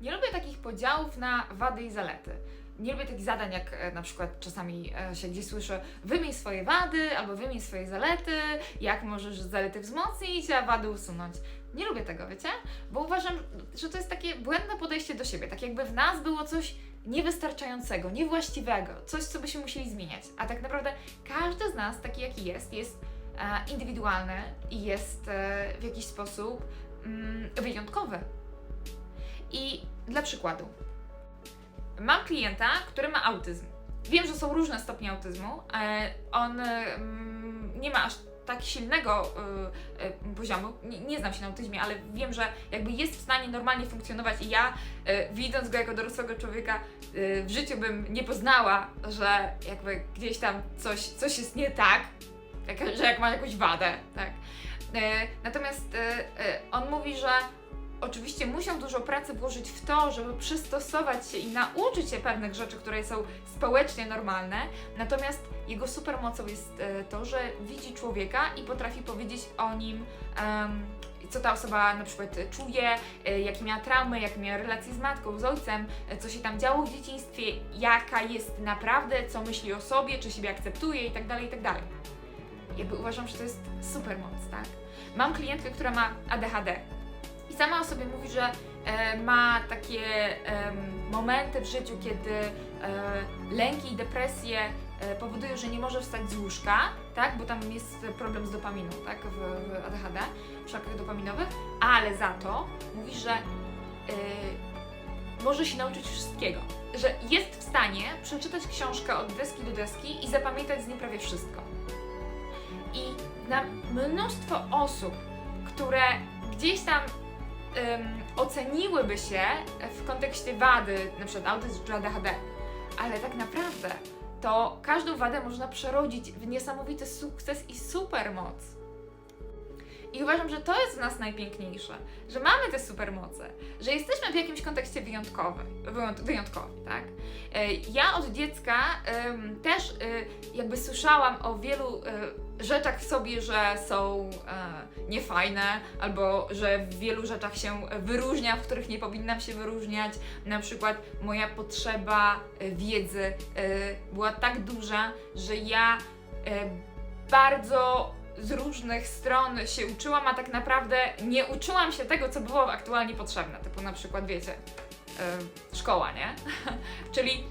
nie lubię takich podziałów na wady i zalety. Nie lubię takich zadań, jak e, na przykład czasami e, się gdzieś słyszę, wymień swoje wady albo wymień swoje zalety, jak możesz zalety wzmocnić, a wady usunąć. Nie lubię tego, wiecie? Bo uważam, że to jest takie błędne podejście do siebie. Tak jakby w nas było coś niewystarczającego, niewłaściwego, coś, co byśmy musieli zmieniać. A tak naprawdę każdy z nas, taki jaki jest, jest e, indywidualny i jest w jakiś sposób mm, wyjątkowy. I dla przykładu, mam klienta, który ma autyzm. Wiem, że są różne stopnie autyzmu. E, on mm, nie ma aż tak silnego y, y, poziomu, nie, znam się na autyzmie, ale wiem, że jakby jest w stanie normalnie funkcjonować i ja, y, widząc go jako dorosłego człowieka, w życiu bym nie poznała, że jakby gdzieś tam coś, coś jest nie tak, że jak ma jakąś wadę, tak. Y, natomiast y, on mówi, że oczywiście musiał dużo pracy włożyć w to, żeby przystosować się i nauczyć się pewnych rzeczy, które są społecznie normalne, natomiast jego supermocą jest e, to, że widzi człowieka i potrafi powiedzieć o nim, co ta osoba na przykład czuje, e, jakie miała traumy, jakie miała relacje z matką, z ojcem, e, co się tam działo w dzieciństwie, jaka jest naprawdę, co myśli o sobie, czy siebie akceptuje itd., itd. Jakby uważam, że to jest super moc, tak? Mam klientkę, która ma ADHD sama o sobie mówi, że e, ma takie em, momenty w życiu, kiedy e, lęki i depresje e, powodują, że nie może wstać z łóżka, tak? Bo tam jest problem z dopaminą, tak? W, w ADHD, w szokach dopaminowych, ale za to mówi, że e, może się nauczyć wszystkiego. Że jest w stanie przeczytać książkę od deski do deski i zapamiętać z niej prawie wszystko. I na mnóstwo osób, które gdzieś tam ym, oceniłyby się w kontekście wady, na przykład autyzm czy ADHD, ale tak naprawdę to każdą wadę można przerodzić w niesamowity sukces i supermoc. I uważam, że to jest w nas najpiękniejsze, że mamy te supermoce, że jesteśmy w jakimś kontekście wyjątkowy, wyjąt- wyjątkowi, tak? E, Ja od dziecka em, też e, jakby słyszałam o wielu e, rzeczach w sobie, że są e, niefajne, albo że w wielu rzeczach się wyróżnia, w których nie powinnam się wyróżniać. Na przykład moja potrzeba wiedzy e, była tak duża, że ja e, bardzo z różnych stron się uczyłam, a tak naprawdę nie uczyłam się tego, co było aktualnie potrzebne. Typu na przykład, wiecie, e, szkoła, nie? Czyli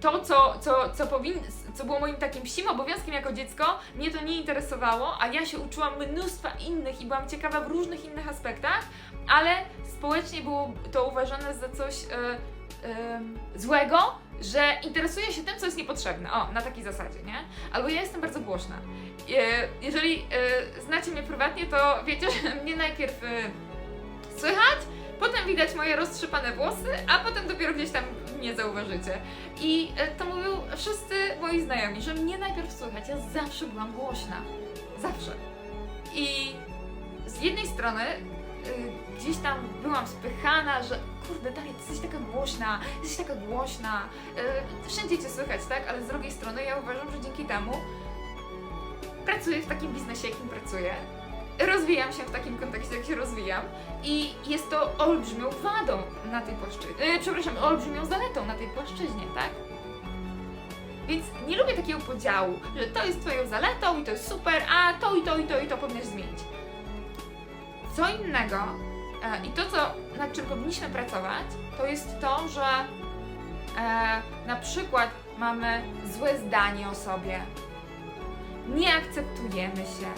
to, co, co, co, powin, co było moim takim psim obowiązkiem jako dziecko, mnie to nie interesowało, a ja się uczyłam mnóstwa innych i byłam ciekawa w różnych innych aspektach, ale społecznie było to uważane za coś e, e, złego, że interesuję się tym, co jest niepotrzebne. O, na takiej zasadzie, nie? Albo ja jestem bardzo głośna. E, jeżeli e, znacie mnie prywatnie, to wiecie, że mnie najpierw e, słychać, potem widać moje roztrzypane włosy, a potem dopiero gdzieś tam mnie zauważycie. I to mówią wszyscy moi znajomi, że mnie najpierw słychać. Ja zawsze byłam głośna. Zawsze. I z jednej strony gdzieś tam byłam spychana, że kurde, dalej, ty jesteś taka głośna, jesteś taka głośna, y, wszędzie cię słychać, tak? Ale z drugiej strony ja uważam, że dzięki temu pracuję w takim biznesie, jakim pracuję. Rozwijam się w takim kontekście, jak się rozwijam i jest to olbrzymią wadą na tej płaszczyźnie, yy, przepraszam, olbrzymią zaletą na tej płaszczyźnie, tak? Więc nie lubię takiego podziału, że to jest twoją zaletą i to jest super, a to i to i to i to powinnaś zmienić. Co innego e, i to, co, nad czym powinniśmy pracować, to jest to, że e, na przykład mamy złe zdanie o sobie, nie akceptujemy się,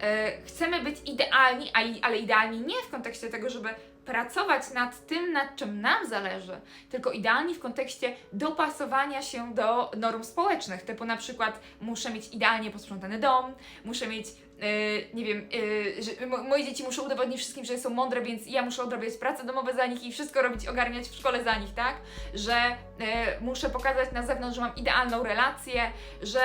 e, chcemy być idealni, ale idealni nie w kontekście tego, żeby pracować nad tym, nad czym nam zależy, tylko idealni w kontekście dopasowania się do norm społecznych, typu na przykład muszę mieć idealnie posprzątany dom, muszę mieć, e, nie wiem, e, że mo- moje dzieci muszą udowodnić wszystkim, że są mądre, więc ja muszę odrabiać prace domowe za nich i wszystko robić, ogarniać w szkole za nich, tak? Że e, muszę pokazać na zewnątrz, że mam idealną relację, że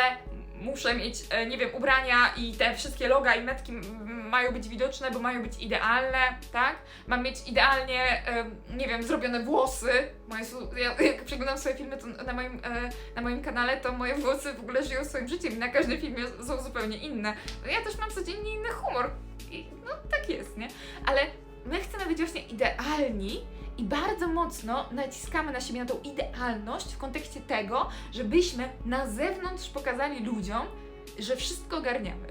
muszę mieć, e, nie wiem, ubrania i te wszystkie loga i metki mają być widoczne, bo mają być idealne, tak? Mam mieć idealnie, nie wiem, zrobione włosy. Moje, ja, jak przeglądam swoje filmy na, moim, e, na moim kanale, to moje włosy w ogóle żyją swoim życiem i na każdym filmie są zupełnie inne. Ja też mam codziennie inny humor i no tak jest, nie? Ale my chcemy być właśnie idealni I bardzo mocno naciskamy na siebie na tą idealność w kontekście tego, żebyśmy na zewnątrz pokazali ludziom, że wszystko ogarniamy.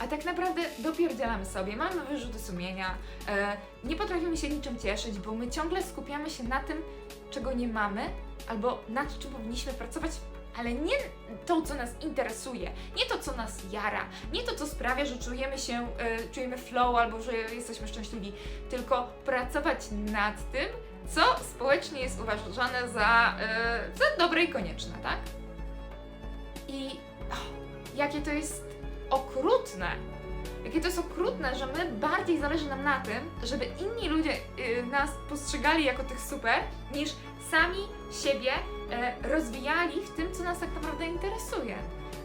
A tak naprawdę dopierdzielamy sobie, mamy wyrzuty sumienia, e, nie potrafimy się niczym cieszyć, bo my ciągle skupiamy się na tym, czego nie mamy, albo nad czym powinniśmy pracować, ale nie to, co nas interesuje, nie to, co nas jara, nie to, co sprawia, że czujemy się, e, czujemy flow albo że jesteśmy szczęśliwi, tylko pracować nad tym, co społecznie jest uważane za, e, za dobre i konieczne, tak? I o, jakie to jest okrutne. Jakie to jest okrutne, że my bardziej zależy nam na tym, żeby inni ludzie y, nas postrzegali jako tych super, niż sami siebie rozwijali w tym, co nas tak naprawdę interesuje.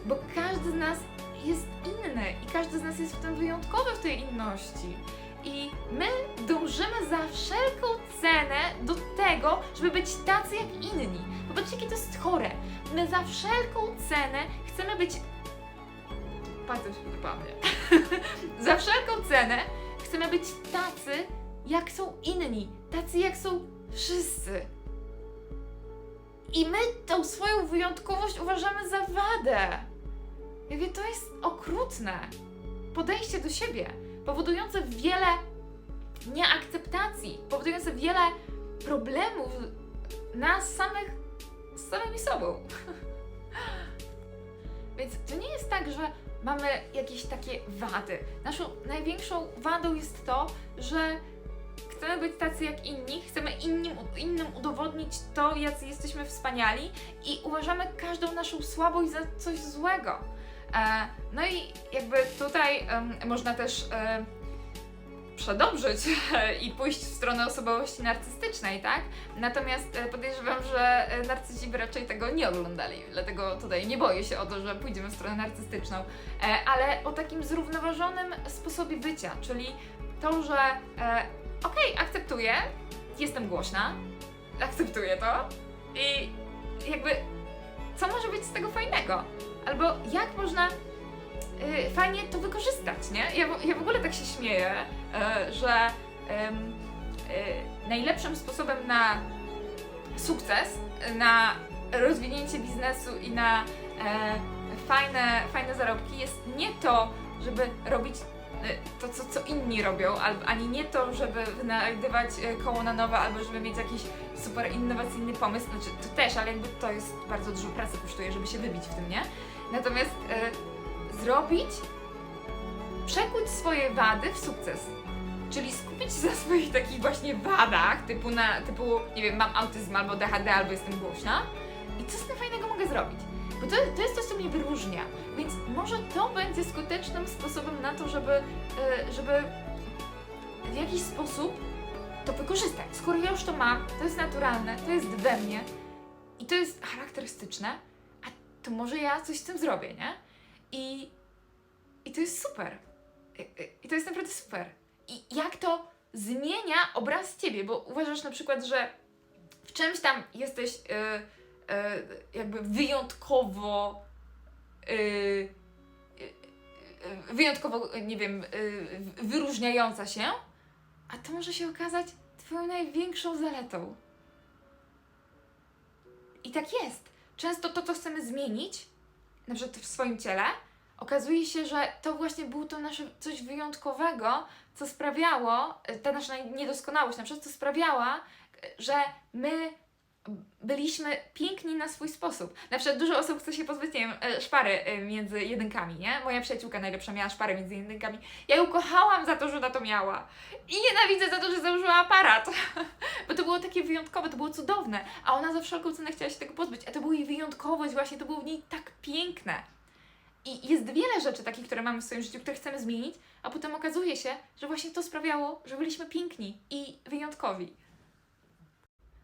Bo każdy z nas jest inny i każdy z nas jest w tym wyjątkowy w tej inności. I my dążymy za wszelką cenę do tego, żeby być tacy jak inni. Popatrzcie, jakie to jest chore. My za wszelką cenę chcemy być Bardzo się podoba. Za wszelką cenę chcemy być tacy, jak są inni. Tacy, jak są wszyscy. I my tą swoją wyjątkowość uważamy za wadę. Jakie to jest okrutne. Podejście do siebie, powodujące wiele nieakceptacji, powodujące wiele problemów nas samych z samymi sobą. Więc to nie jest tak, że mamy jakieś takie wady. Naszą największą wadą jest to, że chcemy być tacy jak inni, chcemy innym, innym udowodnić to, jacy jesteśmy wspaniali i uważamy każdą naszą słabość za coś złego. E, no i jakby tutaj można też e, przedobrzyć i pójść w stronę osobowości narcystycznej, tak? Natomiast e, podejrzewam, że narcyzi by raczej tego nie oglądali, dlatego tutaj nie boję się o to, że pójdziemy w stronę narcystyczną, ale o takim zrównoważonym sposobie bycia, czyli to, że okej, akceptuję, jestem głośna, akceptuję to i jakby co może być z tego fajnego? Albo jak można y, fajnie to wykorzystać, nie? Ja, ja w ogóle tak się śmieję, y, że y, najlepszym sposobem na sukces, na rozwinięcie biznesu i na e, fajne, fajne zarobki jest nie to, żeby robić to, co, co inni robią, ani nie to, żeby wynajdywać e, koło na nowe, albo żeby mieć jakiś super innowacyjny pomysł, znaczy to też, ale jakby to jest bardzo dużo pracy kosztuje, żeby się wybić w tym, nie? Natomiast e, zrobić, przekuć swoje wady w sukces. Czyli skupić się na swoich takich właśnie wadach, typu na, typu, nie wiem, mam autyzm albo DHD, albo jestem głośna. I co z tym fajnego mogę zrobić? Bo to, to jest to, co mnie wyróżnia. Więc może to będzie skutecznym sposobem na to, żeby, e, żeby w jakiś sposób to wykorzystać. Skoro ja już to mam, to jest naturalne, to jest we mnie i to jest charakterystyczne, a to może ja coś z tym zrobię, nie? I, i to jest super. I, to jest naprawdę super. I jak to zmienia obraz ciebie, bo uważasz na przykład, że w czymś tam jesteś y, y, jakby wyjątkowo wyjątkowo, nie wiem, y, wyróżniająca się, a to może się okazać twoją największą zaletą. I tak jest. Często to, co chcemy zmienić, na przykład w swoim ciele, okazuje się, że to właśnie było to nasze coś wyjątkowego, co sprawiało, ta nasza niedoskonałość na przykład, co sprawiała, że my byliśmy piękni na swój sposób. Na przykład dużo osób chce się pozbyć, nie wiem, e, szpary e, między jedynkami, nie? Moja przyjaciółka najlepsza miała szparę między jedynkami. Ja ją kochałam za to, że ona to miała. I nienawidzę za to, że założyła aparat. Bo to było takie wyjątkowe, to było cudowne. A ona za wszelką cenę chciała się tego pozbyć. A to była jej wyjątkowość właśnie, to było w niej tak piękne. I jest wiele rzeczy takich, które mamy w swoim życiu, które chcemy zmienić, a potem okazuje się, że właśnie to sprawiało, że byliśmy piękni i wyjątkowi.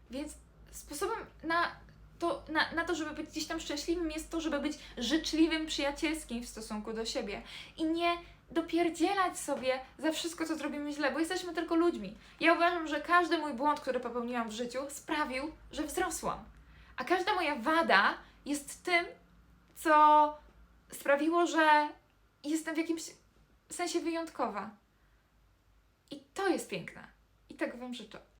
Więc sposobem na to, na, na to, żeby być gdzieś tam szczęśliwym, jest to, żeby być życzliwym, przyjacielskim w stosunku do siebie i nie dopierdzielać sobie za wszystko, co zrobimy źle, bo jesteśmy tylko ludźmi. Ja uważam, że każdy mój błąd, który popełniłam w życiu, sprawił, że wzrosłam. A każda moja wada jest tym, co sprawiło, że jestem w jakimś sensie wyjątkowa. I to jest piękne. I Tego Wam życzę.